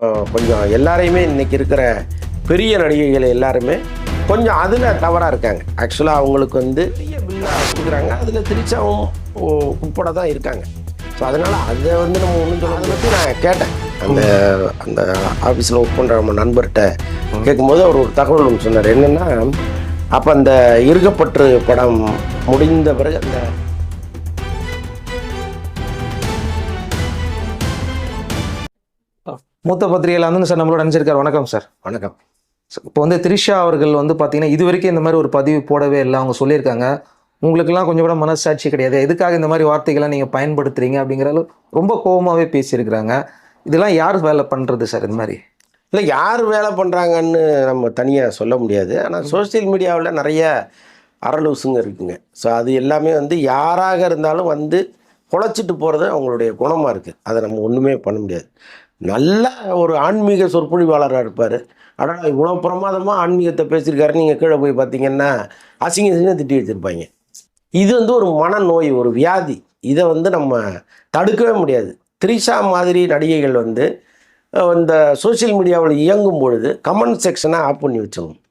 கொஞ்சம் எல்லாரையுமே இன்றைக்கி இருக்கிற பெரிய நடிகைகள் எல்லாருமே கொஞ்சம் அதில் தவறாக இருக்காங்க. ஆக்சுவலாக அவங்களுக்கு வந்து பெரிய பில்லாக கொடுக்குறாங்க அதில் திருச்சாவும் உ- உட்பட தான் இருக்காங்க. ஸோ அதனால் அதை வந்து நம்ம ஒன்றும் சொல்ல பற்றி நான் கேட்டேன். அந்த அந்த ஆஃபீஸில் ஒர்க் பண்ணுற நம்ம நண்பர்கிட்ட கேட்கும்போது அவர் ஒரு தகவல் ஒன்று சொன்னார். என்னென்னா அப்போ அந்த இருக்கப்பற்று படம் முடிந்த பிறகு அந்த மூத்த பத்திரிகையில் வந்து சார் நம்மளோட நினைச்சிருக்காரு வணக்கம் சார். வணக்கம். இப்போ வந்து த்ரிஷா அவர்கள் வந்து பார்த்தீங்கன்னா இது வரைக்கும் இந்த மாதிரி ஒரு பதிவு போடவே இல்லை. அவங்க சொல்லியிருக்காங்க. உங்களுக்கெல்லாம் கொஞ்சம் கூட மனசாட்சி கிடையாது. எதுக்காக இந்த மாதிரி வார்த்தைகளை நீங்கள் பயன்படுத்துறீங்க அப்படிங்கிற அளவு ரொம்ப கோபமாகவே பேசியிருக்கிறாங்க. இதெல்லாம் யார் வேலை பண்ணுறது சார் இந்த மாதிரி? இல்லை யார் வேலை பண்ணுறாங்கன்னு நம்ம தனியாக சொல்ல முடியாது. ஆனால் சோஷியல் மீடியாவில் நிறைய அரலூசுங்க இருக்குங்க. ஸோ அது எல்லாமே வந்து யாராக இருந்தாலும் வந்து பொழைச்சிட்டு போகிறது அவங்களுடைய குணமாக இருக்குது அதை நம்ம ஒன்றுமே பண்ண முடியாது. நல்ல ஒரு ஆன்மீக சொற்பொழிவாளராக இருப்பார். ஆனால் இவ்வளோ பிரமாதமாக ஆன்மீகத்தை பேசியிருக்காரு. நீங்கள் கீழே போய் பார்த்தீங்கன்னா அசிங்க அசிங்க திட்டி வச்சுருப்பாங்க இது வந்து ஒரு மனநோய் ஒரு வியாதி. இதை வந்து நம்ம தடுக்கவே முடியாது. த்ரிஷா மாதிரி நடிகைகள் வந்து இந்த சோஷியல் மீடியாவில் இயங்கும் பொழுது கமெண்ட் செக்ஷனை ஆஃப் பண்ணி வச்சிடணும்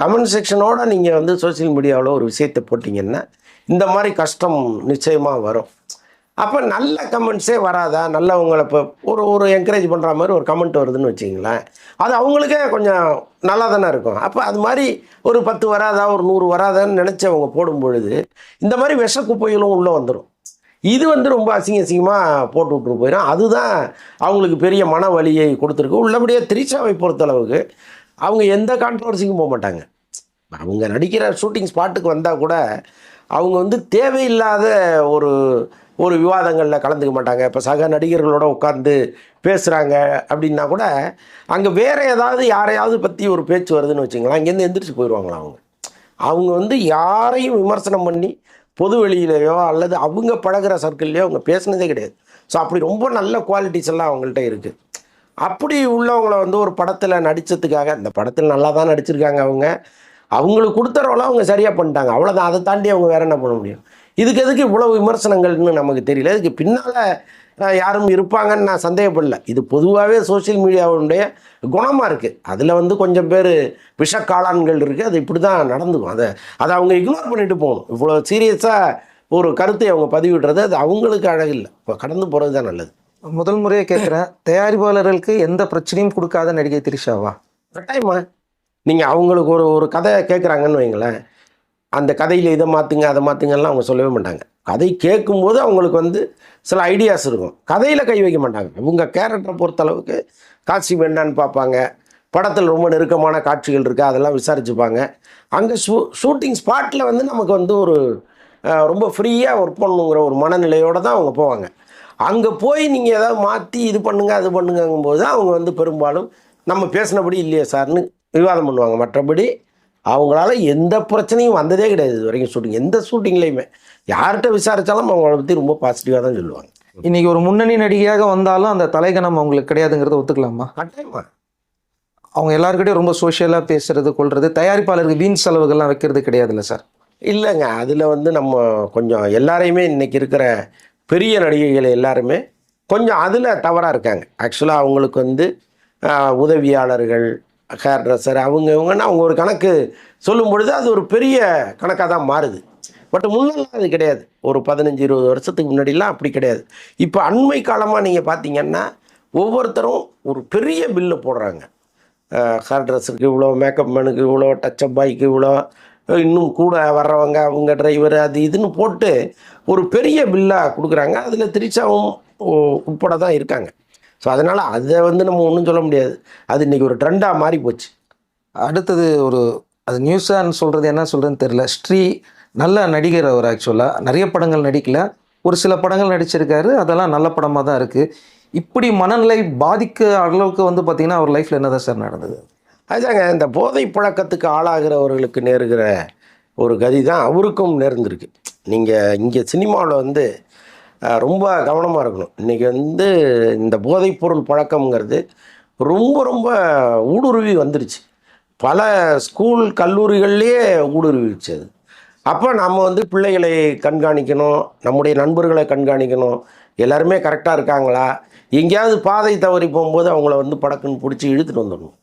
கமெண்ட் செக்ஷனோட நீங்கள் வந்து சோஷியல் மீடியாவில் ஒரு விஷயத்தை போட்டிங்கன்னா இந்த மாதிரி கஷ்டம் நிச்சயமாக வரும். அப்போ நல்ல கமெண்ட்ஸே வராதா? நல்லவங்களை இப்போ ஒரு ஒரு என்கரேஜ் பண்ணுற மாதிரி ஒரு கமெண்ட் வருதுன்னு வச்சிங்களேன் அது அவங்களுக்கே கொஞ்சம் நல்லா தானே இருக்கும். அப்போ அது மாதிரி ஒரு பத்து வராதா? ஒரு நூறு வராதான்னு நினச்சி அவங்க போடும் பொழுது இந்த மாதிரி விஷ குப்பைகளும் உள்ளே வந்துடும் இது வந்து ரொம்ப அசிங்க அசிங்கமாக போட்டு விட்டு போயிடும் அதுதான் அவங்களுக்கு பெரிய மன வலியை கொடுத்துருக்கு. உள்ளபடியே திரிஷாவை பொறுத்தளவுக்கு அவங்க எந்த கான்ட்ரவர்சிக்கும் போக மாட்டாங்க. அவங்க நடிக்கிற ஷூட்டிங் ஸ்பாட்டுக்கு வந்தால் கூட அவங்க வந்து தேவையில்லாத ஒரு ஒரு விவாதங்களில் கலந்துக்க மாட்டாங்க. இப்போ சக நடிகர்களோட உட்காந்து பேசுகிறாங்க அப்படின்னா கூட அங்கே வேறு ஏதாவது யாரையாவது பற்றி ஒரு பேச்சு வருதுன்னு வச்சுங்களா அங்கேருந்து எந்திரிச்சு போயிடுவாங்களா அவங்க? அவங்க வந்து யாரையும் விமர்சனம் பண்ணி பொது வெளியிலையோ அல்லது அவங்க பழகுற சர்க்கிள்லையோ அவங்க பேசுனதே கிடையாது. ஸோ அப்படி ரொம்ப நல்ல குவாலிட்டிஸ் எல்லாம் அவங்கள்ட்ட இருக்குது அப்படி உள்ளவங்கள வந்து ஒரு படத்தில் நடித்ததுக்காக இந்த படத்தில் நல்லா தான் நடிச்சிருக்காங்க அவங்க. அவங்களுக்கு கொடுத்த ரோலை அவங்க சரியாக பண்ணிட்டாங்க. அவ்வளோதான் அதை தாண்டி அவங்க வேற என்ன பண்ண முடியும்? இதுக்கு எதுக்கு இவ்வளவு விமர்சனங்கள்னு நமக்கு தெரியல. இதுக்கு பின்னால் யாரும் இருப்பாங்கன்னு நான் சந்தேகப்படல. இது பொதுவாகவே சோஷியல் மீடியாவுடைய குணமாக இருக்குது அதில் வந்து கொஞ்சம் பேர் விஷக்காளான்கள் இருக்குது அது இப்படி தான் நடந்துக்கும். அதை அதை அவங்க இக்னோர் பண்ணிட்டு போகணும். இவ்வளோ சீரியஸாக ஒரு கருத்தை அவங்க பதிவிடுறது அது அவங்களுக்கு அழகில்லை இப்போ கடந்து போகிறது தான் நல்லது. முதல் முறையாக கேட்குறேன் தயாரிப்பாளர்களுக்கு எந்த பிரச்சனையும் கொடுக்காத நடிகை த்ரிஷாவா? கட்டாயமா நீங்கள் அவங்களுக்கு ஒரு ஒரு கதை கேட்குறாங்கன்னு வைங்களேன். அந்த கதையில் இதை மாற்றுங்க அதை மாற்றுங்கலாம் அவங்க சொல்லவே மாட்டாங்க. கதை கேட்கும்போது அவங்களுக்கு வந்து சில ஐடியாஸ் இருக்கும். கதையில் கை வைக்க மாட்டாங்க. இவங்க கேரக்டரை பொறுத்தளவுக்கு காட்சி வேண்டான்னு பார்ப்பாங்க. படத்தில் ரொம்ப நெருக்கமான காட்சிகள் இருக்கா அதெல்லாம் விசாரிச்சுப்பாங்க. அங்கே ஷூ ஷூட்டிங் ஸ்பாட்டில் வந்து நமக்கு வந்து ஒரு ரொம்ப ஃப்ரீயாக ஒர்க் பண்ணுங்கிற ஒரு மனநிலையோடு தான் அவங்க போவாங்க. அங்கே போய் நீங்கள் ஏதாவது மாற்றி இது பண்ணுங்க அது பண்ணுங்கங்கும்போது தான் அவங்க வந்து பெரும்பாலும் நம்ம பேசினபடி இல்லையே சார்னு விவாதம் பண்ணுவாங்க. மற்றபடி அவங்களால எந்த பிரச்சனையும் வந்ததே கிடையாது இது வரைக்கும் ஷூட்டிங் எந்த ஷூட்டிங்லேயுமே யார்கிட்ட விசாரித்தாலும் அவங்கள பற்றி ரொம்ப பாசிட்டிவாக தான் சொல்லுவாங்க. இன்னைக்கு ஒரு முன்னணி நடிகையாக வந்தாலும் அந்த தலைகணம் அவங்களுக்கு கிடையாதுங்கிறத ஒத்துக்கலாமா? கட்டாயமா. அவங்க எல்லாருக்கிட்டையும் ரொம்ப சோஷியலாக பேசுறது கொள்றது தயாரிப்பாளருக்கு வீண் செலவுகள்லாம் வைக்கிறது கிடையாதுல்ல சார்? இல்லைங்க. அதில் வந்து நம்ம கொஞ்சம் எல்லாரையுமே இன்னைக்கு இருக்கிற பெரிய நடிகைகள் எல்லாருமே கொஞ்சம் அதில் தவறாக இருக்காங்க. ஆக்சுவலாக அவங்களுக்கு வந்து உதவியாளர்கள் ஹேர் ட்ரெஸ்ஸர் அவங்க இவங்கன்னு அவங்க ஒரு கணக்கு சொல்லும் பொழுது அது ஒரு பெரிய கணக்காக தான் மாறுது. பட் முன்னெல்லாம் அது கிடையாது. ஒரு பதினஞ்சு இருபது வருஷத்துக்கு முன்னாடிலாம் அப்படி கிடையாது. இப்போ அண்மை காலமாக நீங்கள் பார்த்தீங்கன்னா ஒவ்வொருத்தரும் ஒரு பெரிய பில்லு போடுறாங்க. ஹேர் ட்ரெஸ்ஸுக்கு இவ்வளோ மேக்கப் மேனுக்கு இவ்வளோ டச்சப் பாய்க்கு இவ்வளோ இன்னும் கூட வர்றவங்க அவங்க டிரைவர் அது இதுன்னு போட்டு ஒரு பெரிய பில்லாக கொடுக்குறாங்க. அதில் திரிச்சாவும் உட்பட தான் இருக்காங்க. ஸோ அதனால் அதை வந்து நம்ம ஒன்றும் சொல்ல முடியாது. அது இன்றைக்கி ஒரு ட்ரெண்டாக மாறி போச்சு. அடுத்தது ஒரு அது நியூஸான்னு சொல்கிறது என்ன சொல்கிறதுன்னு தெரில ஸ்ரீ நல்ல நடிகர் அவர் ஆக்சுவலாக நிறைய படங்கள் நடிக்கல. ஒரு சில படங்கள் நடிச்சிருக்காரு. அதெல்லாம் நல்ல படமாக தான் இருக்குது இப்படி மனநிலை பாதிக்க அளவுக்கு வந்து பார்த்திங்கன்னா அவர் லைஃப்பில் என்னதான் சார் நடந்தது? அதுதாங்க இந்த போதை பழக்கத்துக்கு ஆளாகிறவர்களுக்கு நேருகிற ஒரு கதி தான் அவருக்கும் நேர்ந்திருக்கு. நீங்கள் இங்கே சினிமாவில் வந்து ரொம்ப கவனமாக இருக்கணும். இன்றைக்கி வந்து இந்த போதைப்பொருள் பழக்கம்ங்கிறது ரொம்ப ரொம்ப ஊடுருவி வந்துருச்சு. பல ஸ்கூல் கல்லூரிகள்லேயே ஊடுருவிச்சு அது. அப்போ நம்ம வந்து பிள்ளைகளை கண்காணிக்கணும் நம்முடைய நண்பர்களை கண்காணிக்கணும். எல்லாருமே கரெக்டாக இருக்காங்களா? எங்கேயாவது பாதை தவறி போகும்போது அவங்கள வந்து படக்குன்னு பிடிச்சி இழுத்துட்டு வந்துடணும்.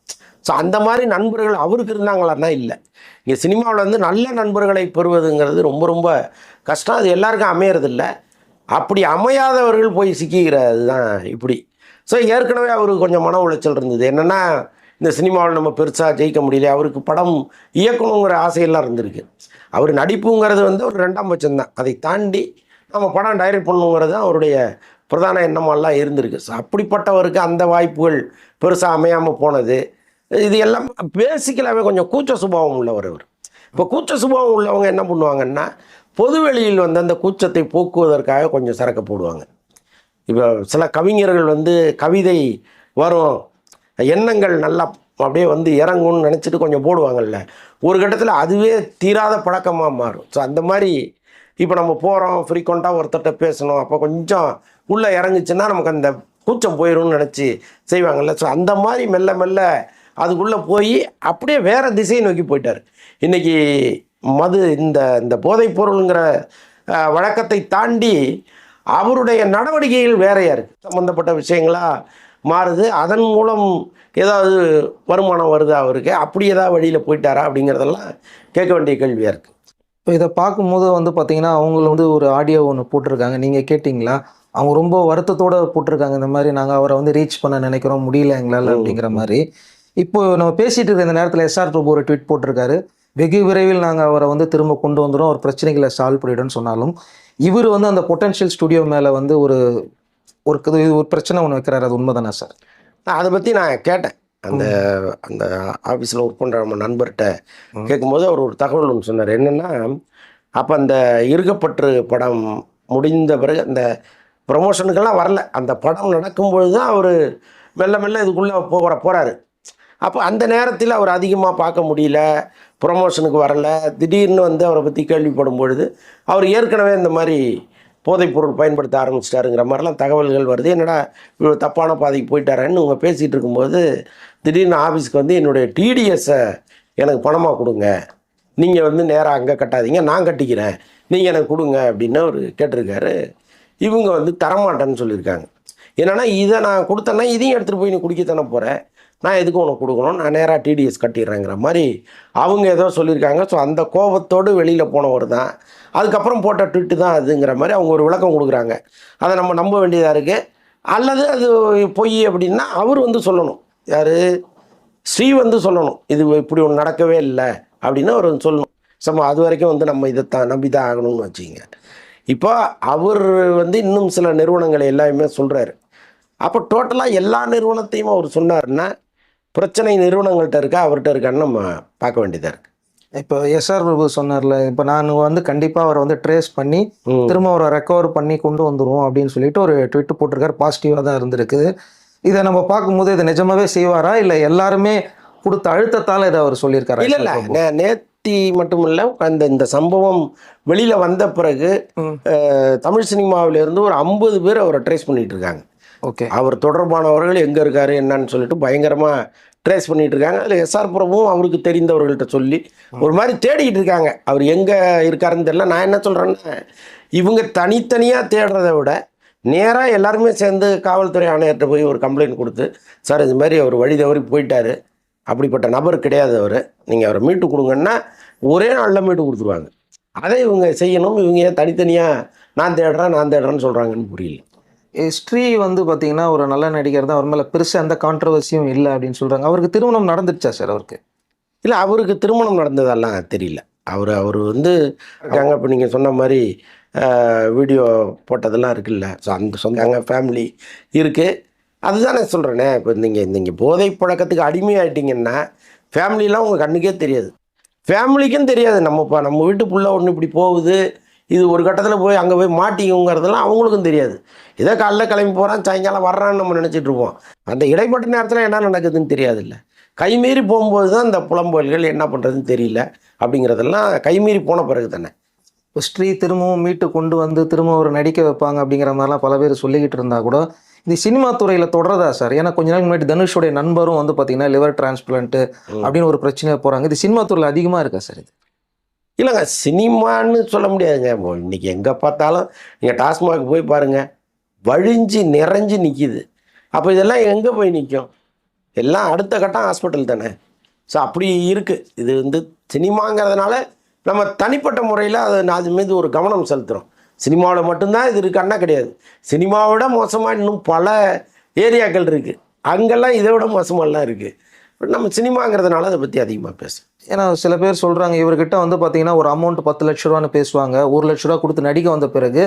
ஸோ அந்த மாதிரி நண்பர்கள் அவருக்கு இருந்தாங்களான்னா இல்லை. இங்கே சினிமாவில் வந்து நல்ல நண்பர்களை பெறுவதுங்கிறது ரொம்ப ரொம்ப கஷ்டம். அது எல்லாருக்கும் அமையறதில்லை. அப்படி அமையாதவர்கள் போய் சிக்கிக்கிறது தான் இப்படி. ஸோ ஏற்கனவே அவருக்கு கொஞ்சம் மன உளைச்சல் இருந்தது. என்னென்னா இந்த சினிமாவில் நம்ம பெருசாக ஜெயிக்க முடியல. அவருக்கு படம் இயக்கணுங்கிற ஆசையெல்லாம் இருந்திருக்கு. அவர் நடிப்புங்கிறது வந்து ஒரு ரெண்டாம் பட்சம் தான் அதை தாண்டி நம்ம படம் டைரக்ட் பண்ணணுங்கிறது தான் அவருடைய பிரதான எண்ணமெல்லாம் இருந்திருக்கு. ஸோ அப்படிப்பட்டவருக்கு அந்த வாய்ப்புகள் பெருசாக அமையாமல் போனது. இது எல்லாம் பேசிக்கலாகவே கொஞ்சம் கூச்ச சுபாவம் உள்ளவர் அவர். இப்போ கூச்ச சுபாவம் உள்ளவங்க என்ன பண்ணுவாங்கன்னா பொதுவெளியில் வந்து அந்த கூச்சத்தை போக்குவதற்காக கொஞ்சம் சரக்கு போடுவாங்க. இப்போ சில கவிஞர்கள் வந்து கவிதை வரும் எண்ணங்கள் நல்லா அப்படியே வந்து இறங்கும்னு நினச்சிட்டு கொஞ்சம் போடுவாங்கல்ல. ஒரு கட்டத்தில் அதுவே தீராத பழக்கமாக மாறும். ஸோ அந்த மாதிரி இப்போ நம்ம போகிறோம் ஃப்ரீக்வெண்ட்டாக ஒருத்தர்கிட்ட பேசணும் அப்போ கொஞ்சம் உள்ளே இறங்குச்சுன்னா நமக்கு அந்த கூச்சம் போயிடும்னு நினச்சி செய்வாங்கல்ல. ஸோ அந்த மாதிரி மெல்ல மெல்ல அதுக்குள்ளே போய் அப்படியே வேறு திசையை நோக்கி போயிட்டார். இன்றைக்கி மது இந்த இந்த போதைப் பொருளுங்கிற வழக்கத்தை தாண்டி அவருடைய நடவடிக்கைகள் வேறையாக இருக்குது சம்மந்தப்பட்ட விஷயங்களா மாறுது. அதன் மூலம் ஏதாவது வருமானம் வருதா அவருக்கு? அப்படி ஏதாவது வழியில் போயிட்டாரா அப்படிங்கிறதெல்லாம் கேட்க வேண்டிய கேள்வியாக இருக்குது இப்போ இதை பார்க்கும்போது வந்து பார்த்தீங்கன்னா அவங்க வந்து ஒரு ஆடியோ ஒன்று போட்டிருக்காங்க. நீங்கள் கேட்டிங்களா? அவங்க ரொம்ப வருத்தத்தோட போட்டிருக்காங்க. இந்த மாதிரி நாங்கள் அவரை வந்து ரீச் பண்ண நினைக்கிறோம். முடியல எங்களால் அப்படிங்கிற மாதிரி. இப்போ நம்ம பேசிட்டு இருக்க இந்த நேரத்தில் எஸ்ஆர் பிரபு ஒரு ட்வீட் போட்டிருக்காரு. வெகு விரைவில் நாங்கள் அவரை வந்து திரும்ப கொண்டு வந்துடும் அவர் பிரச்சனைகளை சால்வ் பண்ணிடும்னு சொன்னாலும் இவர் வந்து அந்த பொட்டன்ஷியல் ஸ்டுடியோ மேலே வந்து ஒரு ஒரு ஒரு பிரச்சனை ஒன்று வைக்கிறாரு. அது உண்மைதானே சார்? நான் அதை பற்றி நான் கேட்டேன். அந்த அந்த ஆஃபீஸில் ஒர்க் பண்ணுற நம்ம நண்பர்கிட்ட கேட்கும்போது அவர் ஒரு தகவல் ஒன்று சொன்னார். என்னென்னா அப்போ அந்த இருக்கப்பற்று படம் முடிந்த பிறகு அந்த ப்ரொமோஷனுக்கெல்லாம் வரல. அந்த படம் நடக்கும்பொழுது தான் அவர் மெல்ல மெல்ல இதுக்குள்ளே போகிற போகிறாரு அப்போ அந்த நேரத்தில் அவர் அதிகமாக பார்க்க முடியல. ப்ரொமோஷனுக்கு வரல. திடீர்னு வந்து அவரை பற்றி கேள்விப்படும் பொழுது அவர் ஏற்கனவே இந்த மாதிரி போதைப்பொருள் பயன்படுத்த ஆரம்பிச்சிட்டாருங்கிற மாதிரிலாம் தகவல்கள் வருது. என்னடா இவ்வளோ தப்பான பாதைக்கு போயிட்டாரன்னு உங்கள் பேசிகிட்டு இருக்கும்போது திடீர்னு ஆஃபீஸ்க்கு வந்து என்னுடைய டிடிஎஸை எனக்கு பணமாக கொடுங்க. நீங்கள் வந்து நேராக அங்கே கட்டாதீங்க நான் கட்டிக்கிறேன். நீங்கள் எனக்கு கொடுங்க அப்படின்னு அவர் கேட்டிருக்காரு. இவங்க வந்து தரமாட்டேன்னு சொல்லியிருக்காங்க. என்னன்னா இதை நான் கொடுத்தேன்னா இதையும் எடுத்துகிட்டு போய் நீ குடிக்கத்தானே போகிறேன் நான் எதுக்கு உனக்கு கொடுக்கணும்? நான் நேராக டிடிஎஸ் கட்டிடுறேங்கிற மாதிரி அவங்க ஏதோ சொல்லியிருக்காங்க. ஸோ அந்த கோபத்தோடு வெளியில் போனவர் தான். அதுக்கப்புறம் போட்ட ட்விட்டு தான் அதுங்கிற மாதிரி அவங்க ஒரு விளக்கம் கொடுக்குறாங்க. அதை நம்ம நம்ப வேண்டியதாக இருக்குது அல்லது அது பொய் அப்படின்னா அவர் வந்து சொல்லணும். யார்? ஸ்ரீ வந்து சொல்லணும். இது இப்படி ஒன்று நடக்கவே இல்லை அப்படின்னு அவர் வந்து சொல்லணும். சம அது வரைக்கும் வந்து நம்ம இதைத்தான் நம்பி தான் ஆகணும்னு வச்சுக்கோங்க. இப்போ அவர் வந்து இன்னும் சில நிறுவனங்களை எல்லாமே சொல்கிறாரு அப்போ டோட்டலாக எல்லா நிறுவனத்தையும் அவர் சொன்னார்னா பிரச்சனை நிறுவனங்கள்கிட்ட இருக்கா? அவர்கிட்ட இருக்கான்னு நம்ம பார்க்க வேண்டியதாக இருக்குது இப்போ எஸ்ஆர் பிரபு சொன்னார்ல இப்போ நான் வந்து கண்டிப்பாக அவரை வந்து ட்ரேஸ் பண்ணி. திரும்ப அவரை ரெக்கவர் பண்ணி கொண்டு வந்துருவோம் அப்படின்னு சொல்லிட்டு ஒரு ட்விட் போட்டிருக்காரு. பாசிட்டிவாக தான் இருந்திருக்குது இதை நம்ம பார்க்கும்போது இது நிஜமாவே செய்வாரா? இல்லை எல்லாருமே கொடுத்த அழுத்தத்தால் இதை அவர் சொல்லியிருக்காரா? இல்லை இல்லை. நேத்தி மட்டும் இல்லை அந்த இந்த சம்பவம் வெளியில் வந்த பிறகு தமிழ் சினிமாவில இருந்து ஒரு ஐம்பது பேர் அவரை ட்ரேஸ் பண்ணிட்டு இருக்காங்க. ஓகே. அவர் தொடர்பானவர்கள் எங்கே இருக்காரு என்னன்னு சொல்லிட்டு பயங்கரமாக ட்ரேஸ் பண்ணிட்டு இருக்காங்க. அதில் எஸ்ஆர் பிரபுவும் அவருக்கு தெரிந்தவர்கள்ட்ட சொல்லி ஒரு மாதிரி தேடிக்கிட்டு இருக்காங்க. அவர் எங்கே இருக்காருன்னு தெரியல. நான் என்ன சொல்கிறேன்னா இவங்க தனித்தனியாக தேடுறதை விட நேராக எல்லாருமே சேர்ந்து காவல்துறை ஆணையர்கிட்ட போய் ஒரு கம்ப்ளைண்ட் கொடுத்து சார் இது மாதிரி அவர் வழி தவறி போயிட்டாரு. அப்படிப்பட்ட நபர் கிடையாது அவர். நீங்கள் அவரை மீட்டு கொடுங்கன்னா ஒரே நாளில் மீட்டு கொடுத்துருவாங்க. அதை இவங்க செய்யணும். இவங்க ஏன் தனித்தனியாக நான் தேடுறேன் நான் தேடுறேன்னு சொல்கிறாங்கன்னு புரியல. ஸ்ரீ வந்து பார்த்தீங்கன்னா ஒரு நல்ல நடிகர் தான். அவர் மேலே பெருசாக எந்த கான்ட்ரவர்சியும் இல்லை அப்படின்னு சொல்கிறாங்க அவருக்கு திருமணம் நடந்துடுச்சா சார் அவருக்கு? இல்லை அவருக்கு திருமணம் நடந்ததெல்லாம் தெரியல. அவர் அவர் வந்து இருக்காங்க இப்போ நீங்கள் சொன்ன மாதிரி வீடியோ போட்டதெல்லாம் இருக்குல்ல. ஸோ அந்த சொந்தாங்க ஃபேமிலி இருக்குது அதுதான் நான் சொல்கிறேனே இப்போ நீங்கள் நீங்கள் போதை பழக்கத்துக்கு அடிமையாயிட்டீங்கன்னா ஃபேமிலிலாம் உங்கள் கண்ணுக்கே தெரியாது. ஃபேமிலிக்கும் தெரியாது. நம்ம இப்போ நம்ம வீட்டு புள்ள ஒன்று இப்படி போகுது. இது ஒரு கட்டத்தில் போய் அங்கே போய் மாட்டிக்குங்கிறதெல்லாம் அவங்களுக்கும் தெரியாது. ஏதோ காலைல கிளம்பி போகிறான் சாயங்காலம் வர்றான்னு நம்ம நினச்சிட்டு இருப்போம். அந்த இடைப்பட்ட நேரத்தில் என்ன நடக்குதுன்னு தெரியாதுல்ல. கைமீறி போகும்போது தான் இந்த புலம்புகள்கள் என்ன பண்ணுறதுன்னு தெரியல. அப்படிங்கிறதெல்லாம் கைமீறி போன பிறகு தானே. ஸ்ரீ திரும்பவும் மீட்டு கொண்டு வந்து திரும்ப ஒரு நடிக்க வைப்பாங்க அப்படிங்கிற மாதிரிலாம் பல பேர் சொல்லிக்கிட்டு இருந்தா கூட இந்த சினிமா துறையில் தொடரதா சார்? ஏன்னா கொஞ்ச நாள் முன்னாடி தனுஷோடைய நண்பரும் வந்து பார்த்தீங்கன்னா லிவர் டிரான்ஸ்பிளான்ட் அப்படின்னு ஒரு பிரச்சனையாக போகிறாங்க இது சினிமா துறையில் அதிகமாக இருக்கா சார் இது? இல்லைங்க சினிமான்னு சொல்ல முடியாதுங்க. இன்றைக்கி எங்கே பார்த்தாலும் நீங்கள் டாஸ்மாக் போய் பாருங்கள் வழிஞ்சு நிறைஞ்சு நிற்கிது அப்போ இதெல்லாம் எங்கே போய் நிற்கும் எல்லாம் அடுத்த கட்டம் ஹாஸ்பிட்டல் தானே. ஸோ அப்படி இருக்குது இது வந்து சினிமாங்கிறதுனால நம்ம தனிப்பட்ட முறையில் அதை அது மீது ஒரு கவனம் செலுத்துகிறோம் சினிமாவில் மட்டும்தான் இது இருக்கான்னா கிடையாது. சினிமாவை விட மோசமாக இன்னும் பல ஏரியாக்கள் இருக்குது அங்கெல்லாம் இதை விட மோசமாலாம் இருக்குது நம்ம சினிமாங்கிறதுனால அதை பற்றி அதிகமாக பேசுகிறோம் ஏன்னா சில பேர் சொல்கிறாங்க இவர்கிட்ட வந்து பார்த்தீங்கன்னா ஒரு அமௌண்ட் பத்து லட்ச ரூபான்னு பேசுவாங்க. ஒரு லட்ச ரூபா கொடுத்து நடிக்க வந்த பிறகு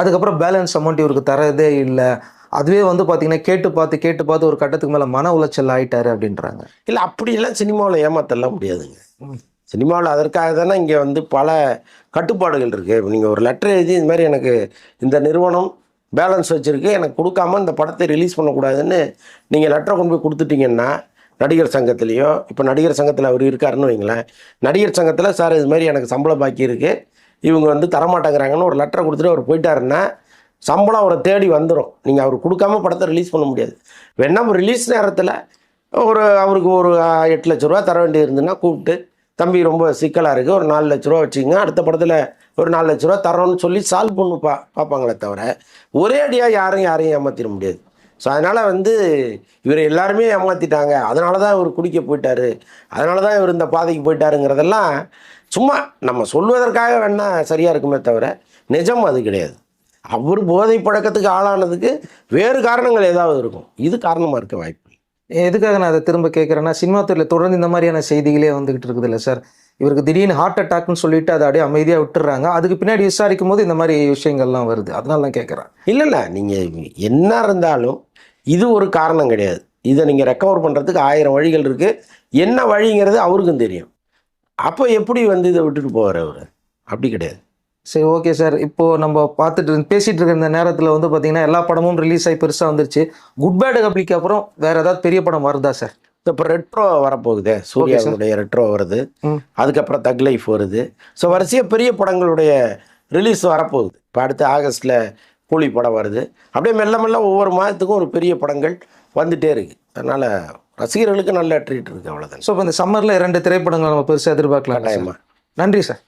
அதுக்கப்புறம் பேலன்ஸ் அமௌண்ட் இவருக்கு தரதே இல்லை. அதுவே வந்து பார்த்தீங்கன்னா கேட்டு பார்த்து கேட்டு பார்த்து ஒரு கட்டத்துக்கு மேலே மன உளைச்சல் ஆயிட்டாரு அப்படின்றாங்க. இல்லை அப்படியெல்லாம் சினிமாவில் ஏமாத்தலாம் முடியாதுங்க. சினிமாவில் அதற்காக தானே இங்கே வந்து பல கட்டுப்பாடுகள் இருக்குது நீங்கள் ஒரு லெட்டர் எழுதி இந்த மாதிரி எனக்கு இந்த நிறுவனம் பேலன்ஸ் வச்சுருக்கு எனக்கு கொடுக்காம இந்த படத்தை ரிலீஸ் பண்ணக்கூடாதுன்னு நீங்கள் லெட்டரை கொண்டு போய் கொடுத்துட்டீங்கன்னா நடிகர் சங்கத்துலேயோ இப்போ நடிகர் சங்கத்தில் அவர் இருக்காருன்னு வைங்களேன். நடிகர் சங்கத்தில் சார் இது மாதிரி எனக்கு சம்பளம் பாக்கி இருக்குது இவங்க வந்து தரமாட்டேங்கிறாங்கன்னு ஒரு லெட்டரை கொடுத்துட்டு அவர் போயிட்டாருன்னா சம்பளம் அவரை தேடி வந்துடும் நீங்கள் அவர் கொடுக்காம படத்தை ரிலீஸ் பண்ண முடியாது. வேணா ரிலீஸ் நேரத்தில் ஒரு அவருக்கு ஒரு எட்டு லட்ச ரூபா தர வேண்டியது இருந்துன்னா கூப்பிட்டு தம்பி ரொம்ப சிக்கலாக இருக்குது ஒரு நாலு லட்ச ரூபா வச்சுங்க அடுத்த படத்தில் ஒரு நாலு லட்ச ரூபா தரோன்னு சொல்லி சால்வ் பண்ணு பா பார்ப்பாங்களே தவிர ஒரே அடியாக யாரும் யாரையும் ஏமாற்றிட முடியாது. ஸோ அதனால் வந்து இவர் எல்லாருமே ஏமாற்றிட்டாங்க அதனால தான் இவர் குடிக்க போயிட்டாரு. அதனால தான் இவர் இந்த பாதைக்கு போயிட்டாருங்கிறதெல்லாம் சும்மா நம்ம சொல்வதற்காக வேணா சரியாக இருக்குமே தவிர நிஜம் அது கிடையாது. அவர் போதை பழக்கத்துக்கு ஆளானதுக்கு வேறு காரணங்கள் ஏதாவது இருக்கும். இது காரணமாக இருக்க வாய்ப்பு. எதுக்காக நான் அதை திரும்ப கேட்குறேன்னா சினிமா துறையில் தொடர்ந்து இந்த மாதிரியான செய்திகளே வந்துகிட்டு இருக்குது இல்லை சார். இவருக்கு திடீர்னு ஹார்ட் அட்டாக்னு சொல்லிட்டு அதை அப்படியே அமைதியாக விட்டுறாங்க. அதுக்கு பின்னாடி விசாரிக்கும் போது இந்த மாதிரி விஷயங்கள்லாம் வருது. அதனால தான் கேட்குறேன். இல்லை இல்லை. நீங்கள் என்ன இருந்தாலும் இது ஒரு காரணம் கிடையாது. இதை நீங்கள் ரெக்கவர் பண்ணுறதுக்கு ஆயிரம் வழிகள் இருக்குது என்ன வழிங்கிறது அவருக்கும் தெரியும். அப்போ எப்படி வந்து இதை விட்டுட்டு போவார் அவர்? அப்படி கிடையாது. சரி ஓகே சார் இப்போ நம்ம பார்த்துட்டு பேசிட்டு இருக்கிற இந்த நேரத்தில் வந்து பார்த்தீங்கன்னா எல்லா படமும் ரிலீஸ் ஆகி பெருசாக வந்துருச்சு. குட் பேட் கப்ளிக்கு அப்புறம் வேற ஏதாவது பெரிய படம் வருதா சார் இப்போ ரெட்ரோ வரப்போகுதே. சூர்யாவுடைய ரெட்ரோ வருது. அதுக்கப்புறம் தக் லைஃப் வருது. ஸோ வரிசையாக பெரிய படங்களுடைய ரிலீஸ் வரப்போகுது. இப்போ அடுத்து ஆகஸ்ட்டில் கூலி படம் வருது. அப்படியே மெல்ல மெல்ல ஒவ்வொரு மாதத்துக்கும் ஒரு பெரிய படங்கள் வந்துட்டே இருக்குது அதனால் ரசிகர்களுக்கு நல்ல ட்ரீட் இருக்குது அவ்வளோதான் ஸோ இப்போ இந்த சம்மரில் இரண்டு திரைப்படங்கள் நம்ம பெருசாக எதிர்பார்க்கலாம் நன்றி சார்